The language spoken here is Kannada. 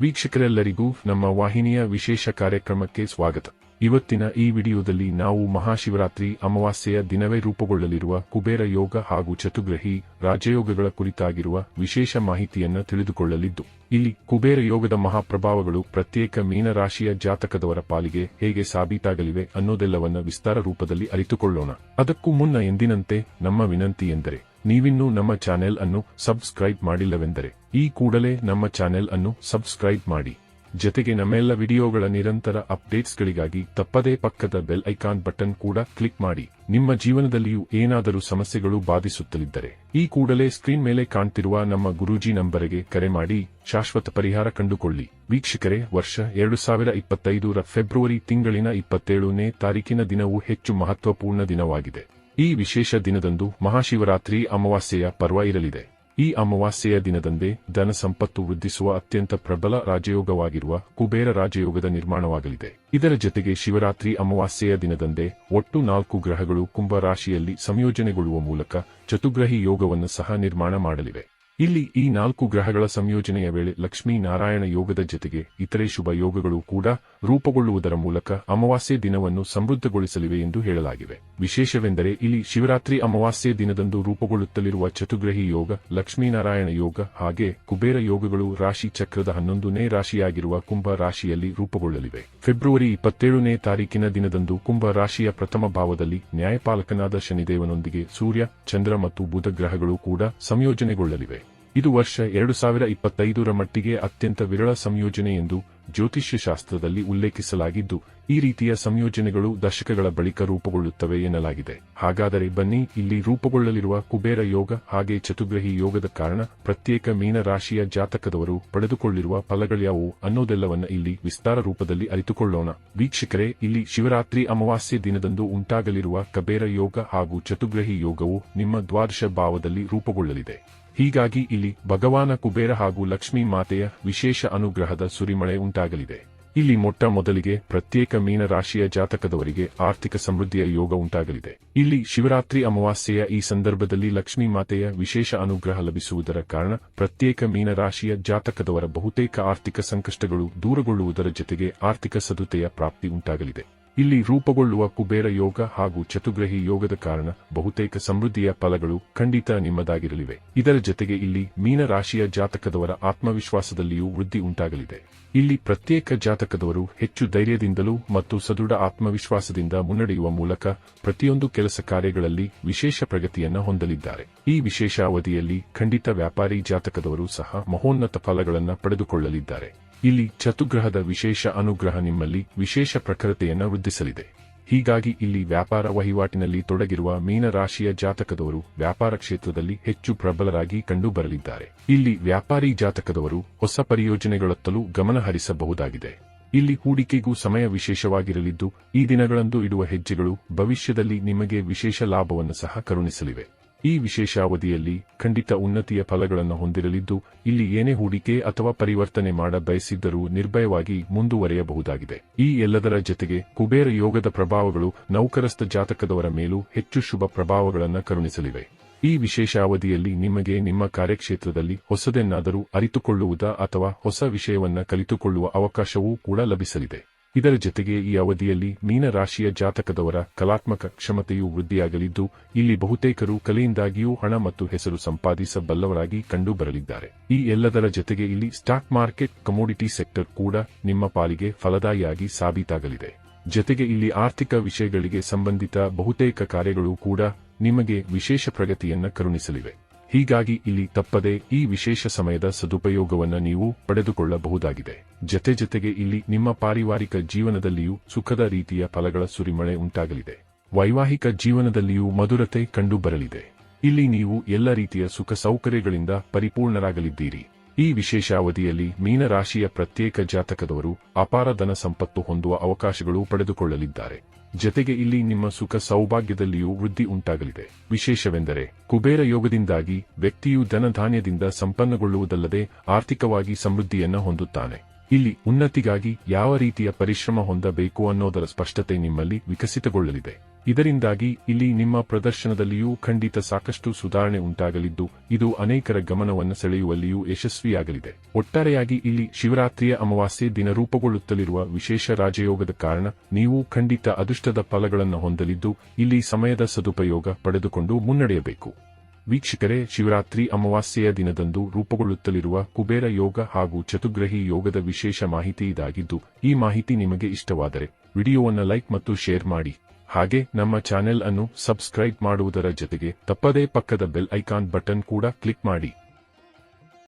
ವೀಕ್ಷಕರೆಲ್ಲರಿಗೂ ನಮ್ಮ ವಾಹಿನಿಯ ವಿಶೇಷ ಕಾರ್ಯಕ್ರಮಕ್ಕೆ ಸ್ವಾಗತ. ಇವತ್ತಿನ ಈ ವಿಡಿಯೋದಲ್ಲಿ ನಾವು ಮಹಾಶಿವರಾತ್ರಿ ಅಮಾವಾಸ್ಯೆಯ ದಿನವೇ ರೂಪುಗೊಳ್ಳಲಿರುವ ಕುಬೇರ ಯೋಗ ಹಾಗೂ ಚತುಗ್ರಹಿ ರಾಜಯೋಗಗಳ ಕುರಿತಾಗಿರುವ ವಿಶೇಷ ಮಾಹಿತಿಯನ್ನು ತಿಳಿದುಕೊಳ್ಳಲಿದ್ದು, ಇಲ್ಲಿ ಕುಬೇರ ಯೋಗದ ಮಹಾಪ್ರಭಾವಗಳು ಪ್ರತ್ಯೇಕ ಮೀನರಾಶಿಯ ಜಾತಕದವರ ಪಾಲಿಗೆ ಹೇಗೆ ಸಾಬೀತಾಗಲಿವೆ ಅನ್ನೋದೆಲ್ಲವನ್ನ ವಿಸ್ತಾರ ರೂಪದಲ್ಲಿ ಅರಿತುಕೊಳ್ಳೋಣ. ಅದಕ್ಕೂ ಮುನ್ನ ಎಂದಿನಂತೆ ನಮ್ಮ ವಿನಂತಿ ಎಂದರೆ, ನೀವಿನ್ನೂ ನಮ್ಮ ಚಾನೆಲ್ ಅನ್ನು ಸಬ್ಸ್ಕ್ರೈಬ್ ಮಾಡಿಲ್ಲವೆಂದರೆ ಈ ಕೂಡಲೇ ನಮ್ಮ ಚಾನೆಲ್ ಅನ್ನು ಸಬ್ಸ್ಕ್ರೈಬ್ ಮಾಡಿ. ಜತೆಗೆ ನಮ್ಮೆಲ್ಲ ವಿಡಿಯೋಗಳ ನಿರಂತರ ಅಪ್ಡೇಟ್ಸ್ಗಳಿಗಾಗಿ ತಪ್ಪದೇ ಪಕ್ಕದ ಬೆಲ್ ಐಕಾನ್ ಬಟನ್ ಕೂಡ ಕ್ಲಿಕ್ ಮಾಡಿ. ನಿಮ್ಮ ಜೀವನದಲ್ಲಿಯೂ ಏನಾದರೂ ಸಮಸ್ಯೆಗಳು ಬಾಧಿಸುತ್ತಲಿದ್ದರೆ ಈ ಕೂಡಲೇ ಸ್ಕ್ರೀನ್ ಮೇಲೆ ಕಾಣ್ತಿರುವ ನಮ್ಮ ಗುರೂಜಿ ನಂಬರಿಗೆ ಕರೆ ಮಾಡಿ. ಶಾಶ್ವತ ಪರಿಹಾರ ಕಂಡುಕೊಳ್ಳಿ. ವೀಕ್ಷಕರೇ, ವರ್ಷ ಎರಡು ಸಾವಿರ ಇಪ್ಪತ್ತೈದರ ಫೆಬ್ರವರಿ ತಿಂಗಳಿನ ಇಪ್ಪತ್ತೇಳನೇ ತಾರೀಕಿನ ದಿನವು ಹೆಚ್ಚು ಮಹತ್ವಪೂರ್ಣ ದಿನವಾಗಿದೆ. ಈ ವಿಶೇಷ ದಿನದಂದು ಮಹಾಶಿವರಾತ್ರಿ ಅಮಾವಾಸ್ಯೆಯ ಪರ್ವ ಇರಲಿದೆ. ಈ ಅಮಾವಾಸ್ಯೆಯ ದಿನದಂದೇ ಧನ ಸಂಪತ್ತು ವೃದ್ಧಿಸುವ ಅತ್ಯಂತ ಪ್ರಬಲ ರಾಜಯೋಗವಾಗಿರುವ ಕುಬೇರ ರಾಜಯೋಗದ ನಿರ್ಮಾಣವಾಗಲಿದೆ. ಇದರ ಜೊತೆಗೆ ಶಿವರಾತ್ರಿ ಅಮಾವಾಸ್ಯೆಯ ದಿನದಂದೇ ಒಟ್ಟು ನಾಲ್ಕು ಗ್ರಹಗಳು ಕುಂಭ ರಾಶಿಯಲ್ಲಿ ಸಂಯೋಜನೆಗೊಳ್ಳುವ ಮೂಲಕ ಚತುಗ್ರಹಿ ಯೋಗವನ್ನು ಸಹ ನಿರ್ಮಾಣ ಮಾಡಲಿವೆ. ಇಲ್ಲಿ ಈ ನಾಲ್ಕು ಗ್ರಹಗಳ ಸಂಯೋಜನೆಯ ವೇಳೆ ಲಕ್ಷ್ಮೀ ನಾರಾಯಣ ಯೋಗದ ಜೊತೆಗೆ ಇತರೆ ಶುಭ ಯೋಗಗಳು ಕೂಡ ರೂಪುಗೊಳ್ಳುವುದರ ಮೂಲಕ ಅಮಾವಾಸ್ಯೆ ದಿನವನ್ನು ಸಮೃದ್ಧಗೊಳಿಸಲಿವೆ ಎಂದು ಹೇಳಲಾಗಿವೆ ವಿಶೇಷವೆಂದರೆ ಇಲ್ಲಿ ಶಿವರಾತ್ರಿ ಅಮಾವಾಸ್ಯೆ ದಿನದಂದು ರೂಪುಗೊಳ್ಳುತ್ತಲಿರುವ ಚತುಗ್ರಹಿ ಯೋಗ, ಲಕ್ಷ್ಮೀನಾರಾಯಣ ಯೋಗ ಹಾಗೆ ಕುಬೇರ ಯೋಗಗಳು ರಾಶಿ ಚಕ್ರದ ಹನ್ನೊಂದನೇ ರಾಶಿಯಾಗಿರುವ ಕುಂಭ ರಾಶಿಯಲ್ಲಿ ರೂಪುಗೊಳ್ಳಲಿವೆ. ಫೆಬ್ರವರಿ ಇಪ್ಪತ್ತೇಳನೇ ತಾರೀಕಿನ ದಿನದಂದು ಕುಂಭ ರಾಶಿಯ ಪ್ರಥಮ ಭಾವದಲ್ಲಿ ನ್ಯಾಯಪಾಲಕನಾದ ಶನಿದೇವನೊಂದಿಗೆ ಸೂರ್ಯ, ಚಂದ್ರ ಮತ್ತು ಬುಧ ಗ್ರಹಗಳು ಕೂಡ ಸಂಯೋಜನೆಗೊಳ್ಳಲಿವೆ. ಇದು ವರ್ಷ ಎರಡು ಸಾವಿರ ಇಪ್ಪತ್ತೈದರ ಮಟ್ಟಿಗೆ ಅತ್ಯಂತ ವಿರಳ ಸಂಯೋಜನೆ ಎಂದು ಜ್ಯೋತಿಷ್ಯ ಶಾಸ್ತ್ರದಲ್ಲಿ ಉಲ್ಲೇಖಿಸಲಾಗಿದ್ದು, ಈ ರೀತಿಯ ಸಂಯೋಜನೆಗಳು ದಶಕಗಳ ಬಳಿಕ ರೂಪುಗೊಳ್ಳುತ್ತವೆ ಎನ್ನಲಾಗಿದೆ. ಹಾಗಾದರೆ ಬನ್ನಿ, ಇಲ್ಲಿ ರೂಪುಗೊಳ್ಳಲಿರುವ ಕುಬೇರ ಯೋಗ ಹಾಗೆ ಚತುಗ್ರಹಿ ಯೋಗದ ಕಾರಣ ಪ್ರತ್ಯೇಕ ಮೀನ ರಾಶಿಯ ಜಾತಕದವರು ಪಡೆದುಕೊಳ್ಳಿರುವ ಫಲಗಳ್ಯಾವು ಅನ್ನೋದೆಲ್ಲವನ್ನ ಇಲ್ಲಿ ವಿಸ್ತಾರ ರೂಪದಲ್ಲಿ ಅರಿತುಕೊಳ್ಳೋಣ. ವೀಕ್ಷಕರೇ, ಇಲ್ಲಿ ಶಿವರಾತ್ರಿ ಅಮಾವಾಸ್ಯೆ ದಿನದಂದು ಉಂಟಾಗಲಿರುವ ಕಬೇರ ಯೋಗ ಹಾಗೂ ಚತುಗ್ರಹಿ ಯೋಗವು ನಿಮ್ಮ ದ್ವಾದಶ ಭಾವದಲ್ಲಿ ರೂಪುಗೊಳ್ಳಲಿದೆ. ಹೀಗಾಗಿ ಇಲ್ಲಿ ಭಗವಾನ ಕುಬೇರ ಹಾಗೂ ಲಕ್ಷ್ಮೀ ಮಾತೆಯ ವಿಶೇಷ ಅನುಗ್ರಹದ ಸುರಿಮಳೆ ಉಂಟಾಗಲಿದೆ. ಇಲ್ಲಿ ಮೊಟ್ಟ ಮೊದಲಿಗೆ ಪ್ರತ್ಯೇಕ ಮೀನರಾಶಿಯ ಜಾತಕದವರಿಗೆ ಆರ್ಥಿಕ ಸಮೃದ್ಧಿಯ ಯೋಗ ಉಂಟಾಗಲಿದೆ. ಇಲ್ಲಿ ಶಿವರಾತ್ರಿ ಅಮಾವಾಸ್ಯೆಯ ಈ ಸಂದರ್ಭದಲ್ಲಿ ಲಕ್ಷ್ಮೀ ಮಾತೆಯ ವಿಶೇಷ ಅನುಗ್ರಹ ಲಭಿಸುವುದರ ಕಾರಣ ಪ್ರತ್ಯೇಕ ಮೀನರಾಶಿಯ ಜಾತಕದವರ ಬಹುತೇಕ ಆರ್ಥಿಕ ಸಂಕಷ್ಟಗಳು ದೂರಗೊಳ್ಳುವುದರ ಜೊತೆಗೆ ಆರ್ಥಿಕ ಸದುತೆಯ ಪ್ರಾಪ್ತಿ ಉಂಟಾಗಲಿದೆ. ಇಲ್ಲಿ ರೂಪುಗೊಳ್ಳುವ ಕುಬೇರ ಯೋಗ ಹಾಗೂ ಚತುಗ್ರಹಿ ಯೋಗದ ಕಾರಣ ಬಹುತೇಕ ಸಮೃದ್ಧಿಯ ಫಲಗಳು ಖಂಡಿತ ನಿಮ್ಮದಾಗಿರಲಿವೆ. ಇದರ ಜೊತೆಗೆ ಇಲ್ಲಿ ಮೀನ ರಾಶಿಯ ಜಾತಕದವರ ಆತ್ಮವಿಶ್ವಾಸದಲ್ಲಿಯೂ ವೃದ್ಧಿ ಉಂಟಾಗಲಿದೆ. ಇಲ್ಲಿ ಪ್ರತ್ಯೇಕ ಜಾತಕದವರು ಹೆಚ್ಚು ಧೈರ್ಯದಿಂದಲೂ ಮತ್ತು ಸದೃಢ ಆತ್ಮವಿಶ್ವಾಸದಿಂದ ಮುನ್ನಡೆಯುವ ಮೂಲಕ ಪ್ರತಿಯೊಂದು ಕೆಲಸ ಕಾರ್ಯಗಳಲ್ಲಿ ವಿಶೇಷ ಪ್ರಗತಿಯನ್ನು ಹೊಂದಲಿದ್ದಾರೆ. ಈ ವಿಶೇಷ ಅವಧಿಯಲ್ಲಿ ಖಂಡಿತ ವ್ಯಾಪಾರಿ ಜಾತಕದವರು ಸಹ ಮಹೋನ್ನತ ಫಲಗಳನ್ನು ಪಡೆದುಕೊಳ್ಳಲಿದ್ದಾರೆ. ಇಲ್ಲಿ ಚತುಗ್ರಹದ ವಿಶೇಷ ಅನುಗ್ರಹ ನಿಮ್ಮಲ್ಲಿ ವಿಶೇಷ ಪ್ರಖರತೆಯನ್ನು ವೃದ್ಧಿಸಲಿದೆ. ಹೀಗಾಗಿ ಇಲ್ಲಿ ವ್ಯಾಪಾರ ವಹಿವಾಟಿನಲ್ಲಿ ತೊಡಗಿರುವ ಮೀನರಾಶಿಯ ಜಾತಕದವರು ವ್ಯಾಪಾರ ಕ್ಷೇತ್ರದಲ್ಲಿ ಹೆಚ್ಚು ಪ್ರಬಲರಾಗಿ ಕಂಡುಬರಲಿದ್ದಾರೆ. ಇಲ್ಲಿ ವ್ಯಾಪಾರಿ ಜಾತಕದವರು ಹೊಸ ಪರಿಯೋಜನೆಗಳತ್ತಲೂ ಗಮನ ಹರಿಸಬಹುದಾಗಿದೆ. ಇಲ್ಲಿ ಹೂಡಿಕೆಗೂ ಸಮಯ ವಿಶೇಷವಾಗಿರಲಿದ್ದು, ಈ ದಿನಗಳಂದು ಇಡುವ ಹೆಜ್ಜೆಗಳು ಭವಿಷ್ಯದಲ್ಲಿ ನಿಮಗೆ ವಿಶೇಷ ಲಾಭವನ್ನು ಸಹ ಕರುಣಿಸಲಿವೆ. ಈ ವಿಶೇಷ ಅವಧಿಯಲ್ಲಿ ಖಂಡಿತ ಉನ್ನತಿಯ ಫಲಗಳನ್ನು ಹೊಂದಿರಲಿದ್ದು, ಇಲ್ಲಿ ಏನೇ ಹೂಡಿಕೆ ಅಥವಾ ಪರಿವರ್ತನೆ ಮಾಡ ಬಯಸಿದ್ದರೂ ನಿರ್ಭಯವಾಗಿ ಮುಂದುವರೆಯಬಹುದಾಗಿದೆ. ಈ ಎಲ್ಲದರ ಜೊತೆಗೆ ಕುಬೇರ ಯೋಗದ ಪ್ರಭಾವಗಳು ನೌಕರಸ್ಥ ಜಾತಕದವರ ಮೇಲೂ ಹೆಚ್ಚು ಶುಭ ಪ್ರಭಾವಗಳನ್ನು ಕರುಣಿಸಲಿವೆ. ಈ ವಿಶೇಷ ಅವಧಿಯಲ್ಲಿ ನಿಮಗೆ ನಿಮ್ಮ ಕಾರ್ಯಕ್ಷೇತ್ರದಲ್ಲಿ ಹೊಸದನ್ನಾದರೂ ಅರಿತುಕೊಳ್ಳುವುದ ಅಥವಾ ಹೊಸ ವಿಷಯವನ್ನ ಕಲಿತುಕೊಳ್ಳುವ ಅವಕಾಶವೂ ಕೂಡ ಲಭಿಸಲಿದೆ. ಇದರ ಜೊತೆಗೆ ಈ ಅವಧಿಯಲ್ಲಿ ಮೀನರಾಶಿಯ ಜಾತಕದವರ ಕಲಾತ್ಮಕ ಕ್ಷಮತೆಯೂ ವೃದ್ಧಿಯಾಗಲಿದ್ದು, ಇಲ್ಲಿ ಬಹುತೇಕರು ಕಲೆಯಿಂದಾಗಿಯೂ ಹಣ ಮತ್ತು ಹೆಸರು ಸಂಪಾದಿಸಬಲ್ಲವರಾಗಿ ಕಂಡುಬರಲಿದ್ದಾರೆ. ಈ ಎಲ್ಲದರ ಜೊತೆಗೆ ಇಲ್ಲಿ ಸ್ಟಾಕ್ ಮಾರ್ಕೆಟ್, ಕಮೋಡಿಟಿ ಸೆಕ್ಟರ್ ಕೂಡ ನಿಮ್ಮ ಪಾಲಿಗೆ ಫಲದಾಯಿಯಾಗಿ ಸಾಬೀತಾಗಲಿದೆ. ಜತೆಗೆ ಇಲ್ಲಿ ಆರ್ಥಿಕ ವಿಷಯಗಳಿಗೆ ಸಂಬಂಧಿತ ಬಹುತೇಕ ಕಾರ್ಯಗಳು ಕೂಡ ನಿಮಗೆ ವಿಶೇಷ ಪ್ರಗತಿಯನ್ನು ಕರುಣಿಸಲಿವೆ. ಹೀಗಾಗಿ ಇಲ್ಲಿ ತಪ್ಪದೆ ಈ ವಿಶೇಷ ಸಮಯದ ಸದುಪಯೋಗವನ್ನು ನೀವು ಪಡೆದುಕೊಳ್ಳಬಹುದಾಗಿದೆ. ಜತೆ ಜತೆಗೆ ಇಲ್ಲಿ ನಿಮ್ಮ ಪಾರಿವಾರಿಕ ಜೀವನದಲ್ಲಿಯೂ ಸುಖದ ರೀತಿಯ ಫಲಗಳ ಸುರಿಮಳೆ ಉಂಟಾಗಲಿದೆ. ವೈವಾಹಿಕ ಜೀವನದಲ್ಲಿಯೂ ಮಧುರತೆ ಕಂಡುಬರಲಿದೆ. ಇಲ್ಲಿ ನೀವು ಎಲ್ಲ ರೀತಿಯ ಸುಖ ಸೌಕರ್ಯಗಳಿಂದ ಪರಿಪೂರ್ಣರಾಗಲಿದ್ದೀರಿ. ಈ ವಿಶೇಷ ಅವಧಿಯಲ್ಲಿ ಮೀನರಾಶಿಯ ಪ್ರತ್ಯೇಕ ಜಾತಕದವರು ಅಪಾರ ಧನ ಸಂಪತ್ತು ಹೊಂದುವ ಅವಕಾಶಗಳು ಪಡೆದುಕೊಳ್ಳಲಿದ್ದಾರೆ. ಜತೆಗೆ ಇಲ್ಲಿ ನಿಮ್ಮ ಸುಖ ಸೌಭಾಗ್ಯದಲ್ಲಿಯೂ ವೃದ್ಧಿ ಉಂಟಾಗಲಿದೆ. ವಿಶೇಷವೆಂದರೆ, ಕುಬೇರ ಯೋಗದಿಂದಾಗಿ ವ್ಯಕ್ತಿಯು ಧನಧಾನ್ಯದಿಂದ ಸಂಪನ್ನಗೊಳ್ಳುವುದಲ್ಲದೆ ಆರ್ಥಿಕವಾಗಿ ಸಮೃದ್ಧಿಯನ್ನು ಹೊಂದುತ್ತಾನೆ. ಇಲ್ಲಿ ಉನ್ನತಿಗಾಗಿ ಯಾವ ರೀತಿಯ ಪರಿಶ್ರಮ ಹೊಂದಬೇಕು ಅನ್ನೋದರ ಸ್ಪಷ್ಟತೆ ನಿಮ್ಮಲ್ಲಿ ವಿಕಸಿತಗೊಳ್ಳಲಿದೆ. ಇದರಿಂದಾಗಿ ಇಲ್ಲಿ ನಿಮ್ಮ ಪ್ರದರ್ಶನದಲ್ಲಿಯೂ ಖಂಡಿತ ಸಾಕಷ್ಟು ಸುಧಾರಣೆ ಉಂಟಾಗಲಿದ್ದು, ಇದು ಅನೇಕರ ಗಮನವನ್ನು ಸೆಳೆಯುವಲ್ಲಿಯೂ ಯಶಸ್ವಿಯಾಗಲಿದೆ. ಒಟ್ಟಾರೆಯಾಗಿ ಇಲ್ಲಿ ಶಿವರಾತ್ರಿಯ ಅಮಾವಾಸ್ಯೆ ದಿನ ರೂಪುಗೊಳ್ಳುತ್ತಲಿರುವ ವಿಶೇಷ ರಾಜಯೋಗದ ಕಾರಣ ನೀವು ಖಂಡಿತ ಅದೃಷ್ಟದ ಫಲಗಳನ್ನು ಹೊಂದಲಿದ್ದು, ಇಲ್ಲಿ ಸಮಯದ ಸದುಪಯೋಗ ಪಡೆದುಕೊಂಡು ಮುನ್ನಡೆಯಬೇಕು. ವೀಕ್ಷಕರೇ, ಶಿವರಾತ್ರಿ ಅಮಾವಾಸ್ಯೆಯ ದಿನದಂದು ರೂಪುಗೊಳ್ಳುತ್ತಲಿರುವ ಕುಬೇರ ಯೋಗ ಹಾಗೂ ಚತುಗ್ರಹಿ ಯೋಗದ ವಿಶೇಷ ಮಾಹಿತಿ ಇದಾಗಿದ್ದು, ಈ ಮಾಹಿತಿ ನಿಮಗೆ ಇಷ್ಟವಾದರೆ ವಿಡಿಯೋವನ್ನು ಲೈಕ್ ಮತ್ತು ಶೇರ್ ಮಾಡಿ. ಹಾಗೆ ನಮ್ಮ ಚಾನೆಲ್ ಅನ್ನು ಸಬ್ಸ್ಕ್ರೈಬ್ ಮಾಡುವುದರ ಜೊತೆಗೆ ತಪ್ಪದೇ ಪಕ್ಕದ ಬೆಲ್ ಐಕಾನ್ ಬಟನ್ ಕೂಡ ಕ್ಲಿಕ್ ಮಾಡಿ.